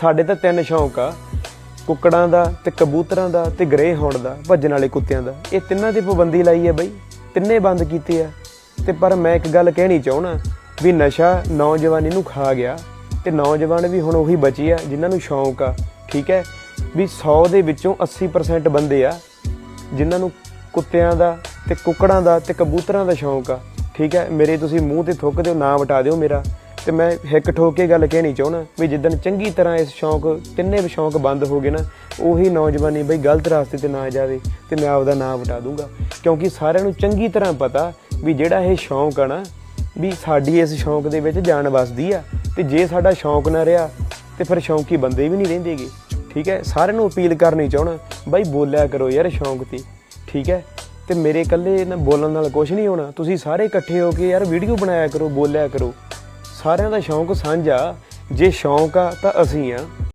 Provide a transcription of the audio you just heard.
ਸਾਡੇ ਤਾਂ ਤਿੰਨ ਸ਼ੌਂਕ ਆ। ਕੁੱਕੜਾਂ ਦਾ ਤੇ ਕਬੂਤਰਾਂ ਦਾ ਤੇ ਗ੍ਰੇ ਹੌਂਡ ਦਾ, ਭੱਜਣ ਵਾਲੇ ਕੁੱਤਿਆਂ ਦਾ। ਇਹ ਤਿੰਨਾਂ ਦੀ ਪਾਬੰਦੀ ਲਾਈ ਹੈ ਬਈ। ਤਿੰਨੇ ਬੰਦ ਕੀਤੇ ਆ। ਤੇ ਪਰ ਮੈਂ ਇੱਕ ਗੱਲ ਕਹਿਣੀ ਚਾਹਣਾ ਵੀ ਨਸ਼ਾ ਨੌਜਵਾਨੀ ਨੂੰ ਖਾ ਗਿਆ ਤੇ ਨੌਜਵਾਨ ਵੀ ਹੁਣ ਉਹੀ ਬਚੀ ਆ, ਜਿਨ੍ਹਾਂ ਨੂੰ ਸ਼ੌਂਕ ਆ। ਠੀਕ ਹੈ? ਵੀ 100 ਦੇ ਵਿੱਚੋਂ 80% ਬੰਦੇ ਆ, ਜਿਨ੍ਹਾਂ ਨੂੰ ਕੁੱਤਿਆਂ ਦਾ ਤੇ ਕੁੱਕੜਾਂ ਦਾ ਤੇ ਕਬੂਤਰਾਂ ਦਾ ਸ਼ੌਂਕ ਆ। ਠੀਕ ਹੈ? ਮੇਰੇ ਤੁਸੀਂ ਮੂੰਹ ਤੇ ਥੁੱਕ ਦਿਓ, ਨਾ ਵਟਾ ਦਿਓ ਮੇਰਾ। ਤੇ ਮੈਂ ਹਿੱਕ ਠੋਕ ਕੇ ਗੱਲ ਕਹਿਣੀ ਚਾਹਣਾ ਵੀ ਜਿੱਦਣ ਚੰਗੀ ਤਰ੍ਹਾਂ ਇਸ ਸ਼ੌਂਕ, ਤਿੰਨੇ ਵੀ ਸ਼ੌਂਕ ਬੰਦ ਹੋ ਗਏ ਨਾ, ਉਹੀ ਨੌਜਵਾਨੀ ਬਈ ਗਲਤ ਰਾਸਤੇ ਤੇ ਨਾ ਜਾਵੇ ਤੇ ਮੈਂ ਆਪਦਾ ਨਾਂ ਵਟਾ ਦੂੰਗਾ। ਕਿਉਂਕਿ ਸਾਰਿਆਂ ਨੂੰ ਚੰਗੀ ਤਰ੍ਹਾਂ ਪਤਾ ਵੀ ਜਿਹੜਾ ਇਹ ਸ਼ੌਂਕ ਆ ਨਾ, ਵੀ ਸਾਡੀ ਇਸ ਸ਼ੌਂਕ ਦੇ ਵਿੱਚ ਜਾਨ ਵਸਦੀ ਆ। ਤੇ ਜੇ ਸਾਡਾ ਸ਼ੌਂਕ ਨਾ ਰਿਹਾ, ਤੇ ਫਿਰ ਸ਼ੌਂਕੀ ਬੰਦੇ ਵੀ ਨਹੀਂ ਰਹਿੰਦੇਗੇ ਠੀਕ ਹੈ? ਸਾਰਿਆਂ ਨੂੰ ਅਪੀਲ ਕਰਨੀ ਚਾਹਣਾ ਬਾਈ ਬੋਲਿਆ ਕਰੋ ਯਾਰ ਸ਼ੌਂਕ ਤੇ। ਠੀਕ ਹੈ? ਤੇ ਮੇਰੇ ਇਕੱਲੇ ਨਾ ਬੋਲਣ ਨਾਲ ਕੁਝ ਨਹੀਂ ਹੋਣਾ। ਤੁਸੀਂ ਸਾਰੇ ਇਕੱਠੇ ਹੋ ਕੇ ਯਾਰ ਵੀਡੀਓ ਬਣਾਇਆ ਕਰੋ, ਬੋਲਿਆ ਕਰੋ। ਸਾਰਿਆਂ ਦਾ ਸ਼ੌਂਕ ਸਾਂਝਾ। ਜੇ ਸ਼ੌਂਕ ਆ ਤਾਂ ਅਸੀਂ ਆ।